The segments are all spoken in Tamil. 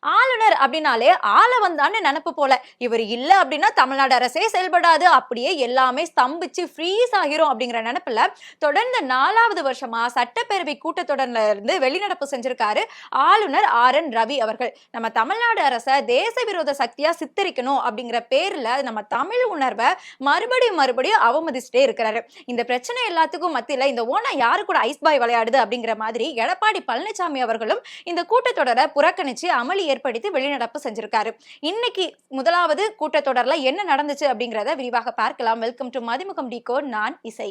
ஆளுநர் அப்படின்னாலே ஆள வந்தான்னு நினப்பு போல. இவர் இல்ல அப்படின்னா தமிழ்நாடு அரசே செயல்படாது. அப்படியே எல்லாமே ஸ்தம்பிச்சு ஃப்ரீஸ் ஆகிரும் அப்படிங்கிற நினப்பில் தொடர்ந்து நாலாவது வருஷமா சட்டப்பேரவை கூட்டத்தொடர்ல இருந்து வெளிநடப்பு செஞ்சிருக்காரு ஆளுநர் ஆர் என் ரவி அவர்கள். நம்ம தமிழ்நாடு அரசை தேச விரோத சக்தியா சித்தரிக்கணும் அப்படிங்கிற பேர்ல நம்ம தமிழ் உணர்வை மறுபடியும் மறுபடியும் அவமதிச்சுட்டே இருக்கிறாரு. இந்த பிரச்சனை எல்லாத்துக்கும் மத்தியில இந்த ஓனா யாரு கூட ஐஸ் பாய் விளையாடுது அப்படிங்கிற மாதிரி எடப்பாடி பழனிசாமி அவர்களும் இந்த கூட்டத்தொடரை புறக்கணிச்சு அமளி ஏற்படுத்தி வெளிநடப்பு செஞ்சிருக்காரு. இன்னைக்கு முதலாவது கூட்டத்தொடர்ல என்ன நடந்துச்சு அப்படிங்கறத விரிவாக பார்க்கலாம். வெல்கம் டு மதிமுகம் டி நான் இசை.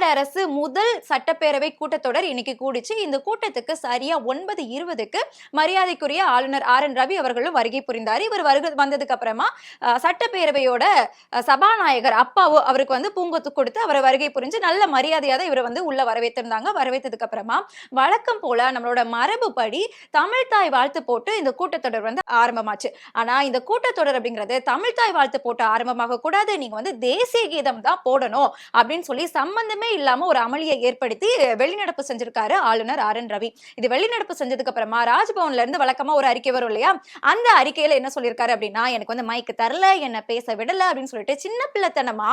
தமிழ்நாடு அரசு முதல் சட்டப்பேரவை கூட்டத்தொடர் இன்னைக்கு கூடிச்சு. இந்த கூட்டத்துக்கு சரியா ஒன்பது இருபதுக்கு மரியாதைக்குரிய ஆளுநர் ஆர் என் ரவி அவர்களும் வருகை புரிந்தார். இவர் வருக வந்ததுக்கு அப்புறமா சட்டப்பேரவையோட சபாநாயகர் அப்பாவோ அவருக்கு வந்து பூங்கொத்து கொடுத்து அவர் வருகை புரிஞ்சு நல்ல மரியாதையாக தான் இவரை வந்து உள்ள வரவேற்றிருந்தாங்க. வரவேற்றதுக்கு அப்புறமா வழக்கம் போல நம்மளோட மரபுப்படி தமிழ் தாய் வாழ்த்து போட்டு இந்த கூட்டத்தொடர் வந்து ஆரம்பமாச்சு. ஆனா இந்த கூட்டத்தொடர் அப்படிங்கிறது தமிழ் தாய் வாழ்த்து போட்டு ஆரம்பமாக கூடாது. நீங்க வந்து தேசிய கீதம் தான் போடணும் அப்படின்னு சொல்லி சம்பந்தமே இல்லாம ஒரு அமளியை ஏற்படுத்தி வெளிநடப்பு செஞ்சிருக்காரு ஆளுநர் ஆர் என் ரவி. இது வெளிநடப்பு செஞ்சதுக்கு அப்புறமா ராஜ்பவன்ல இருந்து வழக்கமா ஒரு அறிக்கை வரும் இல்லையா? அந்த அறிக்கையில என்ன சொல்லியிருக்காரு அப்படின்னா எனக்கு வந்து மைக்கு தரல என்ன பேச விடல அப்படின்னு சொல்லிட்டு சின்ன பிள்ளைத்தனமா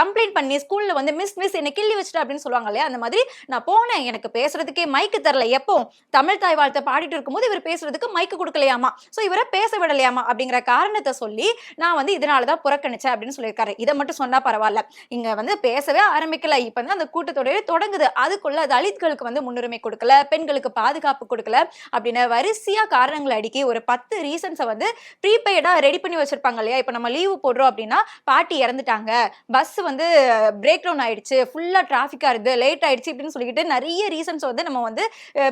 கம்ப்ளைண்ட் பண்ணி ஸ்கூல்ல வந்து மிஸ் மிஸ் என்ன கிள்ளி வச்சுட்டு அப்படின்னு சொல்லுவாங்க இல்லையா? அந்த மாதிரி நான் போனேன் எனக்கு பேசுறதுக்கே மைக்கு தரல. எப்போ? தமிழ் தாய் வாழ்த்தை பாடிட்டு இருக்கும்போது இவர் பேசுறதுக்கு மைக்கு கொடுக்கலையாமா? சோ இவரை பேச விடலையாமா? அப்படிங்கிற காரணத்தை சொல்லி நான் வந்து இதனாலதான் புறக்கணிச்சேன் அப்படின்னு சொல்லியிருக்காரு. இதை மட்டும் சொன்னா பரவாயில்ல. இங்க வந்து பேசவே ஆரம்பிக்கல. இப்ப வந்து அந்த கூட்டத்தொடரே தொடங்குது. அதுக்குள்ள தலித்களுக்கு வந்து முன்னுரிமை கொடுக்கல பெண்களுக்கு பாதுகாப்பு கொடுக்கல அப்படின்னு வரிசையா காரணங்களை அடுக்கி ஒரு பத்து ரீசன்ஸை வந்து ப்ரீபெய்டா ரெடி பண்ணி வச்சிருப்பாங்க இல்லையா? இப்ப நம்ம லீவு போடுறோம் அப்படின்னா பாட்டி இறந்துட்டாங்க. பஸ் வந்து பிரேக் டவுன் ஆயிடுச்சு. ஃபுல்லா டிராஃபிக்கா இருந்து லேட் ஆயிடுச்சு அப்படின்னு சொல்லிக்கிட்டு நிறைய ரீசன்ஸ் வந்து நம்ம வந்து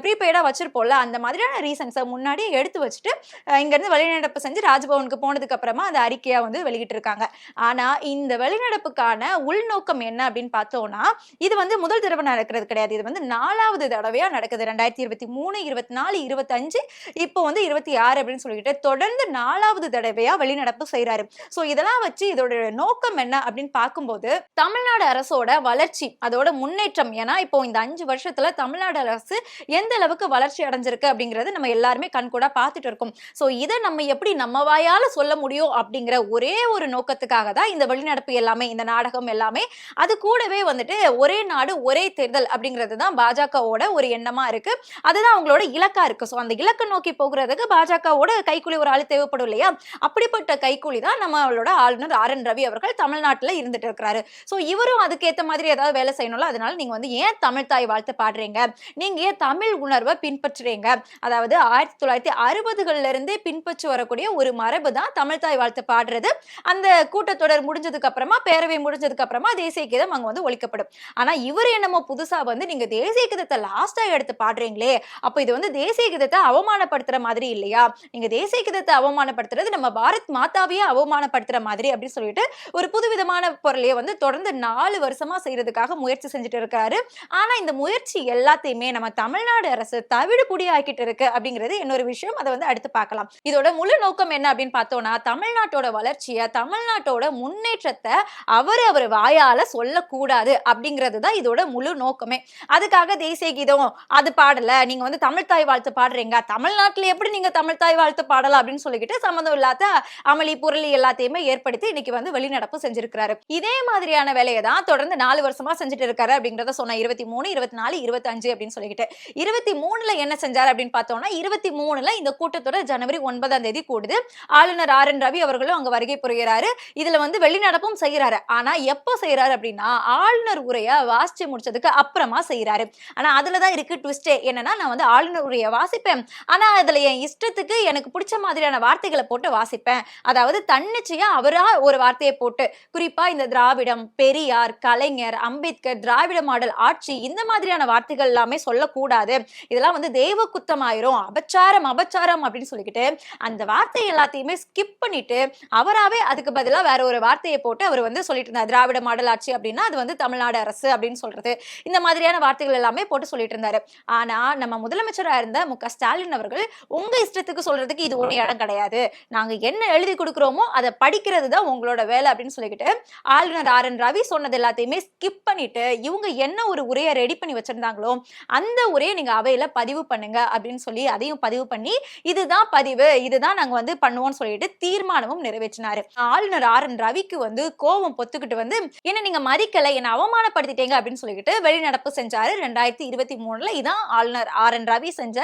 ப்ரீபெய்டா வச்சிருப்போம்ல. அந்த மாதிரியான ரீசன்ஸை முன்னாடியே எடுத்து வச்சுட்டு இங்கேருந்து வெளிநடப்பு செஞ்சு ராஜ்பவனுக்கு போனதுக்கு அப்புறமா அந்த அறிக்கையா வந்து வெளியிட்டு இருக்காங்க ஆனா இந்த வெளிநடப்புக்கான உள்நோக்கம் என்ன அப்படின்னு பார்த்தோம்னா இது வந்து முதல் தடவை நடக்கிறது கிடையாது. இது வந்து நாலாவது தடவையா நடக்குது. ரெண்டாயிரத்தி இருபத்தி மூணு இருபத்தி நாலு இருபத்தஞ்சு இப்போ வந்து இருபத்தி ஆறு அப்படின்னு சொல்லிட்டு தொடர்ந்து நாலாவது தடவையா வெளிநடப்பு செய்யறாரு சோ இதெல்லாம் வச்சு இதோட நோக்கம் என்ன அப்படின்னு பார்க்கும்போது தமிழ்நாடு அரசோட வளர்ச்சி அதோட முன்னேற்றம். ஏன்னா இப்போ இந்த அஞ்சு வருஷத்துல தமிழ்நாடு அரசு எந்த அளவுக்கு வளர்ச்சி அடைஞ்சிருக்கு அப்படிங்கறது நம்ம எல்லாருமே கண்கூடா பார்த்துட்டு இருக்கோம். சோ இதை நம்ம எப்படி நம்ம வாயால சொல்ல முடியும் அப்படிங்கிற ஒரே ஒரு நோக்கத்துக்காக தான் இந்த வெளிநடப்பு எல்லாமே இந்த நாடகம் எல்லாமே. அது கூடவே வந்துட்டு ஒரே நாடு ஒரே தேர்தல் அப்படிங்கிறது தான் பாஜகவோட ஒரு எண்ணமா இருக்கு. அதுதான் அவங்களோட இலக்கா இருக்கு. ஸோ அந்த இலக்கை நோக்கி போகிறதுக்கு பாஜகவோட கைக்கூலி ஒரு ஆள் தேவைப்படும் இல்லையா? அப்படிப்பட்ட கைக்கூலி தான் நம்மளோட ஆளுநர் ஆர் என் ரவி அவர்கள் தமிழ்நாட்டில் இருந்துட்டு இருக்கிறாரு. ஸோ இவரும் அதுக்கேற்ற மாதிரி ஏதாவது வேலை செய்யணும்ல? அதனால நீங்க வந்து ஏன் தமிழ் தாய் வாழ்த்து பாடுறீங்க? நீங்க ஏன் தமிழ் உணர்வை பின்பற்றுறீங்க? அதாவது ஆயிரத்தி தொள்ளாயிரத்தி அறுபதுகள்ல இருந்தே பின்பற்றி வரக்கூடிய ஒரு மரபு தான் தமிழ் தாய் வாழ்த்து பாடுறது. அந்த கூட்டத்தொடர் முடிஞ்சதுக்கு அப்புறமா பேரவை முடிஞ்சதுக்கு அப்புறமா தேசிய கீதம் அங்க வந்து ஒழிக்கப்படும். ஆனா இவர் என்னமோ புதுசா வந்து நீங்க தேசிய கீதத்தை லாஸ்டா எடுத்து பாடுறீங்களே அப்ப இது வந்து தேசிய கீதத்தை அவமானப்படுத்துற மாதிரி இல்லையா? நீங்க தேசிய கீதத்தை அவமானப்படுத்துறது நம்ம பாரத் மாதாவையே அவமானப்படுத்துற மாதிரி அப்படின்னு சொல்லிட்டு ஒரு புதுவிதமான பொருளையே வந்து தொடர்ந்து நாலு வருஷமா செய்யறதுக்காக முயற்சி செஞ்சுட்டு இருக்காரு. ஆனா இந்த முயற்சி எல்லாத்தையுமே நம்ம தமிழ்நாடு அரசு தவிடு ஆக்கிட்டு இருக்கு அப்படிங்கிறது இன்னொரு விஷயம். அதை வந்து அடுத்து பார்க்கலாம். இதோட முழு நோக்கம் என்ன அப்படின்னு பார்த்தோம்னா தமிழ்நாட்டோட வளர்ச்சியை தமிழ்நாட்டோட முன்னேற்றத்தை அவர் அவர் வாயால சொல்லக்கூடாது அப்படிங்கிறது தான் இதோட முழு நோக்கமே. அதுக்காக தேசிய கீதம் அது பாடல. நீங்க வந்து தமிழ் தாய் வாழ்த்து பாடுறீங்க. தமிழ்நாட்டுல எப்படி நீங்க தமிழ் தாய் வாழ்த்து பாடலாம் அப்படின்னு சொல்லிக்கிட்டு சம்மந்தம் இல்லாத அமளி புரளி எல்லாத்தையுமே ஏற்படுத்தி இன்னைக்கு வந்து வெளிநடப்பு செஞ்சிருக்கிறாரு. இதே மாதிரியான வேலையை தான் தொடர்ந்து நாலு வருஷமா செஞ்சுட்டு இருக்காரு அப்படிங்கறத சொன்ன இருபத்தி மூணு இருபத்தி நாலு இருபத்தஞ்சு அப்படின்னு சொல்லிக்கிட்டு. இருபத்தி மூணுல என்ன செஞ்சாரு அப்படின்னு பார்த்தோம்னா இருபத்தி மூணுல இந்த கூட்டத்தோட ஜனவரி ஒன்பதாம் தேதி கூடுது. ஆளுநர் ஆர் என் ரவி அவர்களும் அங்க வருகை புரிகிறாரு. இதுல வந்து வெளிநடப்பும் செய்யறாரு ஆனா எப்போ செய்யறாரு அப்படின்னா ஆளுநர் உரையை வாசிச்சு முடிச்சதுக்கு அப்புறமா செய்யறாரு ஆனா அதுலதான் இருக்கு ட்விஸ்டே என்னன்னா நான் வந்து ஆளுநர் உரையை வாசிப்பேன். ஆனா அதுல என் இஷ்டத்துக்கு எனக்கு பிடிச்ச மாதிரியான வார்த்தைகளை போட்டு வாசிப்பேன். அதாவது தன்னிச்சையா அவராக ஒரு வார்த்தையை போட்டு குறிப்பா இந்த திராவிடம் பெரியார் கலைஞர் அம்பேத்கர் திராவிட மாடல் ஆட்சி இந்த மாதிரியான வார்த்தைகள் எல்லாமே சொல்லக்கூடாது. இதெல்லாம் வந்து தெய்வ குத்தமாயிரும் அபச்சாரம் அபச்சாரம் அப்படின்னு சொல்லிக்கிட்டு அந்த வார்த்தை எல்லாத்தையுமே ஸ்கிப் பண்ணிட்டு அவராவே அதுக்கு பதிலா வேற ஒரு வார்த்தையை போட்டு அவர் வந்து சொல்லிட்டு இருந்தார். திராவிட மாடல் ஆட்சி அப்படின்னா அது வந்து தமிழ்நாடு அரசு அப்படின்னு சொல்றது இந்த மாதிரியான வார்த்தைகள் எல்லாமே போட்டு சொல்லிட்டு இருந்தாரு. ஆனா நம்ம முதலமைச்சரா இருந்த மு க ஸ்டாலின் அவர்கள் உங்க இஷ்டத்துக்கு சொல்றதுக்கு இது ஒரு இடம் கிடையாது. நாங்க என்ன எழுதி கொடுக்குறோமோ அதை படிக்கிறது தான் உங்களோட வேலை அப்படின்னு சொல்லிக்கிட்டு ஆளுநர் ஆர். என். ரவி சொன்னது எல்லாத்தையுமே ஸ்கிப் பண்ணிட்டு இவங்க என்ன ஒரு உரையை ரெடி பண்ணி வச்சிருந்தாங்களோ அந்த உரையை நீங்க அவையில பதிவு பண்ணுங்க அப்படின்னு சொல்லி அதையும் பதிவு பண்ணி இதுதான் பதிவு இதுதான் நாங்க வந்து பண்ணுவோம்னு சொல்லிட்டு தீர்மானமும் நிறைவேற்றினாரு. ஆளுநர் ஆர். என். ரவிக்கு வந்து கோபம் பொத்துக்கிட்டு வந்து என்ன நீங்க மதிக்கல என்ன அவமானப்படுத்திட்டீங்க அப்படின்னு சொல்லிக்கிட்டு வெளிநடப்பு செஞ்சாரு. ரெண்டாயிரத்தி இருபத்தி மூணுல இதான் ஆளுநர் ஆர் என் ரவி செஞ்ச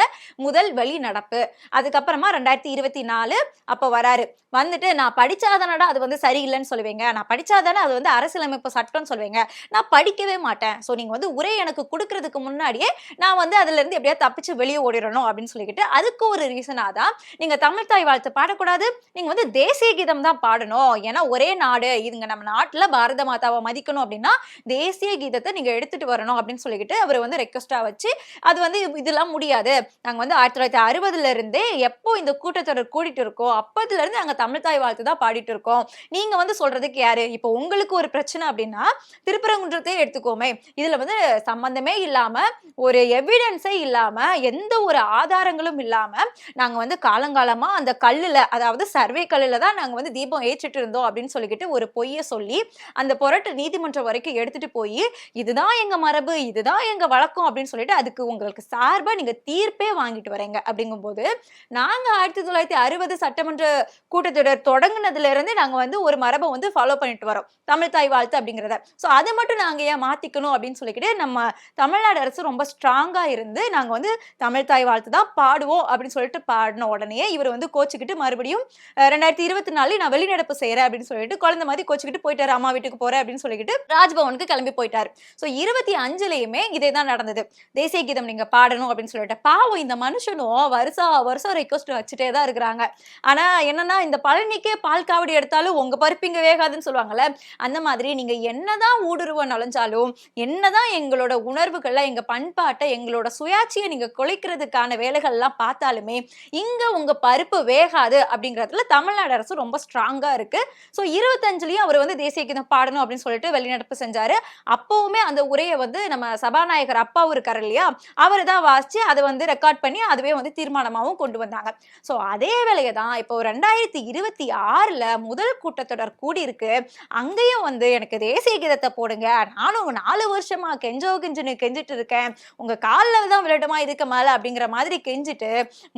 முதல் வெளிநடப்பு அதுக்கப்புறமா ரெண்டாயிரத்தி இருபத்தி நாலு அப்போ வராரு. வந்துட்டு நான் படிச்சாதானடா அது வந்து சரியில்லைன்னு சொல்லுவீங்க. நான் படிச்சாதானே அது வந்து அரசியலமைப்பு சட்டம்னு சொல்லுவீங்க. நான் படிக்கவே மாட்டேன். ஸோ நீங்க வந்து உரை எனக்கு கொடுக்கறதுக்கு முன்னாடியே நான் வந்து அதுல இருந்து எப்படியா தப்பிச்சு வெளியே ஓடிடணும் அப்படின்னு சொல்லிக்கிட்டு அதுக்கு ஒரு ரீசனாக தான் நீங்க தமிழ் தாய் வாழ்த்து பாடக்கூடாது. நீங்க வந்து தேசிய கீதம் தான் பாடணும். ஏன்னா ஒரே நாடு. இதுங்க நம்ம நாட்டுல பாரத மாதாவை மதிக்கணும் அப்படின்னா தேசிய தேசிய கீதத்தை நீங்க எடுத்துட்டு வரணும் அப்படின்னு சொல்லிக்கிட்டு அவர் வந்து ரெக்வஸ்டா வச்சு அது வந்து இதெல்லாம் முடியாது. நாங்க வந்து ஆயிரத்தி தொள்ளாயிரத்தி அறுபதுல இருந்தே எப்போ இந்த கூட்டத்தொடர் கூட்டிட்டு இருக்கோம் அப்பதுல இருந்து நாங்க தமிழ் தாய் வாழ்த்து தான் பாடிட்டு இருக்கோம். நீங்க வந்து சொல்றதுக்கு யாரு? இப்போ உங்களுக்கு ஒரு பிரச்சனை அப்படின்னா திருப்பரங்குன்றத்தையே எடுத்துக்கோமே. இதுல வந்து சம்பந்தமே இல்லாம ஒரு எவிடன்ஸே இல்லாம எந்த ஒரு ஆதாரங்களும் இல்லாம நாங்க வந்து காலங்காலமா அந்த கல்லுல அதாவது சர்வே கல்லுல தான் நாங்க வந்து தீபம் ஏற்றிட்டு இருந்தோம் அப்படின்னு சொல்லிக்கிட்டு ஒரு பொய்யை சொல்லி அந்த புரட்டு நீதிமன்றம் வரைக்கும் எடுத்துட்டு போய் இதுதான் எங்க மரபு இதுதான் எங்க வழக்கம் அப்படின்னு சொல்லிட்டு அதுக்கு உங்களுக்கு சார்பா நீங்க தீர்ப்பே வாங்கிட்டு வரீங்க. அப்படிங்கும்போது நாங்க ஆயிரத்தி தொள்ளாயிரத்தி அறுபது சட்டமன்ற கூட்டத்தொடர் தொடங்கினதுல இருந்து நாங்க வந்து ஒரு மரபை வந்து ஃபாலோ பண்ணிட்டு வரோம். தமிழ் தாய் வாழ்த்து அப்படிங்கிறத. ஸோ அதை மட்டும் நாங்க ஏன் மாத்திக்கணும் அப்படின்னு சொல்லிக்கிட்டு நம்ம தமிழ்நாடு அரசு ரொம்ப ஸ்ட்ராங்கா இருந்து நாங்க வந்து தமிழ் தாய் வாழ்த்து தான் பாடுவோம் அப்படின்னு சொல்லிட்டு பாடின உடனே இவர் வந்து கோச்சுக்கிட்டு மறுபடியும் ரெண்டாயிரத்தி இருபத்தி நாலு நான் வெளிநடப்பு செய்யறேன் அப்படின்னு சொல்லிட்டு குழந்தை மாதிரி கோச்சுக்கிட்டு போயிட்டாரு அம்மா வீட்டுக்கு போறேன் அப்படின்னு சொல்லிக்கிட்டு ராஜ்பவனுக்கு கிளம்பி போயிட்டாரு. ஸோ இருபத்தி அஞ்சுலயுமே இதே தான் நடந்தது. தேசிய கீதம் நீங்க பாடணும் அப்படின்னு சொல்லிட்டு பாவம் இந்த மனுஷனும் வருஷம் வருஷம் ரெக்வஸ்ட் வச்சுட்டே தான் இருக்கிறாங்க. ஆனா என்னன்னா இந்த பழனிக்கே பால் காவடி எடுத்தாலும் உங்க பருப்பிங்க வேகாதுன்னு சொல்லுவாங்கல்ல அந்த மாதிரி நீங்க என்னதான் ஊடுருவ நுழைஞ்சாலும் என்னதான் எங்களோட உணர்வுகளை எங்க பண்பாட்டை எங்களோட சுயாட்சியை நீங்க குலைக்கிறதுக்கான வேலைகள்லாம் பார்த்தாலுமே இங்க உங்க பருப்பு வேகாது அப்படிங்கிறதுல தமிழ்நாடு அரசு ரொம்ப ஸ்ட்ராங்கா இருக்கு. ஸோ இருபத்தஞ்சுலயும் அவர் வந்து தேசிய கீதம் பாடணும் அப்படின்னு சொல்லிட்டு வெளிநடப்பு செஞ்சாரு. அப்பவுமே அந்த உரையை வந்து நம்ம சபாநாயகர் அப்பாவும் இருக்காரு இல்லையா? அவர் தான் வாசிச்சு அதை வந்து ரெக்கார்ட் பண்ணி அதுவே வந்து தீர்மானமாகவும் கொண்டு வந்தாங்க. ஸோ அதே வேலையை தான் இப்போ ரெண்டாயிரத்தி இருபத்தி ஆறுல முதல் கூட்டத்தொடர் கூடியிருக்கு. அங்கேயும் வந்து எனக்கு தேசிய கீதத்தை போடுங்க. நானும் நாலு வருஷமா கெஞ்சோ கெஞ்சுன்னு கெஞ்சிட்டு இருக்கேன். உங்க காலில் தான் விளையாடுமா இதுக்கு மேலே அப்படிங்கிற மாதிரி கெஞ்சிட்டு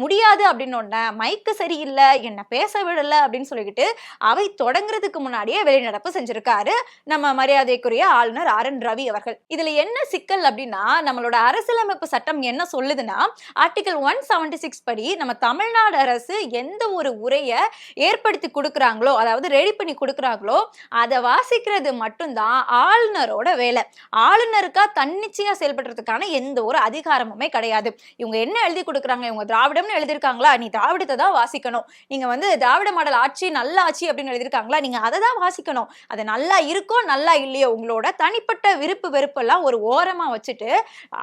முடியாது அப்படின்னு ஒன்ன மைக்கு சரியில்லை என்ன பேச விடல அப்படின்னு சொல்லிக்கிட்டு அவை தொடங்குறதுக்கு முன்னாடியே வெளிநடப்பு செஞ்சிருக்காரு. நம்ம மரியாதைக்குரிய ஆளுநர் ஆர் என் ரவி அவர்கள். இதுல என்ன சிக்கல் அப்படின்னா நம்மளோட அரசியலமைப்பு சட்டம் என்ன சொல்லுதுன்னா ஆர்டிகல் ஒன் செவன்டி சிக்ஸ் படி நம்ம தமிழ்நாடு அரசு எந்த ஒரு உரையை ஏற்படுத்தி கொடுக்குறாங்களோ அதாவது ரெடி பண்ணி கொடுக்குறாங்களோ அதை வாசிக்கிறது மட்டும்தான் ஆளுநரோட வேலை. ஆளுநருக்கா தன்னிச்சையா செயல்படுறதுக்கான எந்த ஒரு அதிகாரமுமே கிடையாது. இவங்க என்ன எழுதி கொடுக்குறாங்க இவங்க திராவிடம்னு எழுதியிருக்காங்களா நீ திராவிடத்தை தான் வாசிக்கணும். நீங்க வந்து திராவிட மாடல் ஆட்சி நல்ல ஆட்சி அப்படின்னு எழுதியிருக்காங்களா நீங்க அதை தான் வாசிக்கணும். அது நல்லா இருக்கோ நல்லா இல்லையோ உங்களோட தனி தனிப்பட்ட விருப்பு வெறுப்பெல்லாம் ஒரு ஓரமா வச்சுட்டு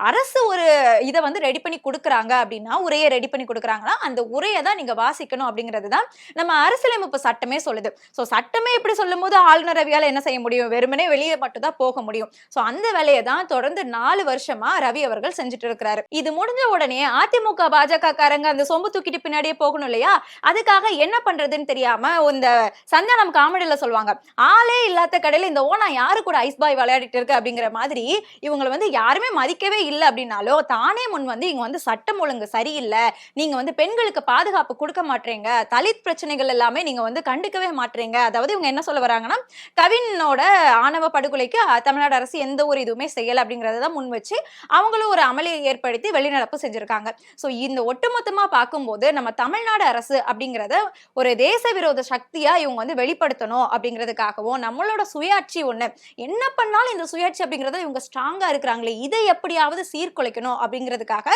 அரசு ஒரு இதை வந்து ரெடி பண்ணி கொடுக்குறாங்க அப்படின்னா உரையை ரெடி பண்ணி கொடுக்குறாங்கன்னா அந்த உரையை தான் நீங்க வாசிக்கணும் அப்படிங்கிறது தான் நம்ம அரசியலமைப்பு சட்டமே சொல்லுது. ஸோ சட்டமே இப்படி சொல்லும் போது ஆளுநர் ரவியால என்ன செய்ய முடியும்? வெறுமனே வெளியே மட்டும் தான் போக முடியும். ஸோ அந்த வேலையை தான் தொடர்ந்து நாலு வருஷமா ரவி அவர்கள் செஞ்சுட்டு இருக்கிறாரு. இது முடிஞ்ச உடனே அதிமுக பாஜக காரங்க அந்த சொம்பு தூக்கிட்டு பின்னாடியே போகணும் இல்லையா? அதுக்காக என்ன பண்றதுன்னு தெரியாம இந்த சந்தானம் காமெடியில சொல்லுவாங்க ஆளே இல்லாத கடையில இந்த ஓனா யாரு கூட ஐஸ் பாய் விளையாடிட்டு இருக்கு அப்படிங்கிற மாதிரி இவங்களை வந்து யாருமே மதிக்கவே இல்லை அப்படின்னாலோ தானே முன் வந்து இங்க வந்து சட்டம் ஒழுங்கு சரியில்லை. நீங்க வந்து பெண்களுக்கு பாதுகாப்பு கொடுக்க மாட்டீங்க தலித் பிரச்சனைகள் எல்லாமே நீங்க வந்து கண்டுக்கவே மாட்டீங்க அதாவது இவங்க என்ன சொல்ல வராங்கன்னா கவினோட ஆணவ படுகொலைக்கு தமிழ்நாடு அரசு எந்த ஒரு இதுவுமே செய்யல அப்படிங்கறத தான் முன் வச்சு அவங்களும் ஒரு அமளியை ஏற்படுத்தி வெளிநடப்பு செஞ்சிருக்காங்க. ஸோ இந்த ஒட்டுமொத்தமா பார்க்கும்போது நம்ம தமிழ்நாடு அரசு அப்படிங்கிறத ஒரு தேச விரோத சக்தியா இவங்க வந்து வெளிப்படுத்தணும் அப்படிங்கிறதுக்காகவும் நம்மளோட சுயாட்சி ஒண்ணு. என்ன பண்ணாலும் இருந்தாலும் இந்த சுயாட்சி அப்படிங்கறத இவங்க ஸ்ட்ராங்கா இருக்கிறாங்களே? இதை எப்படியாவது சீர்குலைக்கணும் அப்படிங்கிறதுக்காக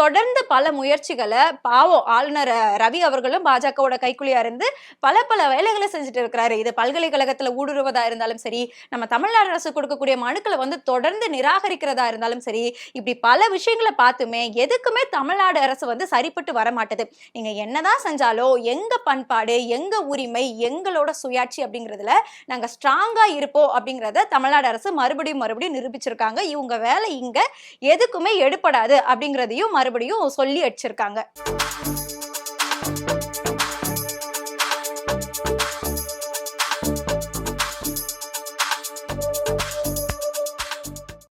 தொடர்ந்து பல முயற்சிகளை பாவம் ஆளுநர் ரவி அவர்களும் பாஜகவோட கைக்குலியா இருந்து பல பல வேலைகளை செஞ்சுட்டு இருக்கிறாரு. இது பல்கலைக்கழகத்துல ஊடுருவதா இருந்தாலும் சரி நம்ம தமிழ்நாடு அரசு கொடுக்கக்கூடிய மனுக்களை வந்து தொடர்ந்து நிராகரிக்கிறதா இருந்தாலும் சரி இப்படி பல விஷயங்களை பார்த்துமே எதுக்குமே தமிழ்நாடு அரசு வந்து சரிப்பட்டு வர மாட்டுது நீங்க என்னதான் செஞ்சாலும் எங்க பண்பாடு எங்க உரிமை எங்களோட சுயாட்சி அப்படிங்கிறதுல நாங்க ஸ்ட்ராங்கா இருப்போம் அப்படிங்கிறத தமிழ்நாடு அரசு மறுபடியும் மறுபடியும் நிரூபிச்சிருக்காங்க. இவங்க வேலை இங்க எதுக்குமே எடுபடாது அப்படிங்கறதையும் மறுபடியும் சொல்லி அடிச்சிருக்காங்க.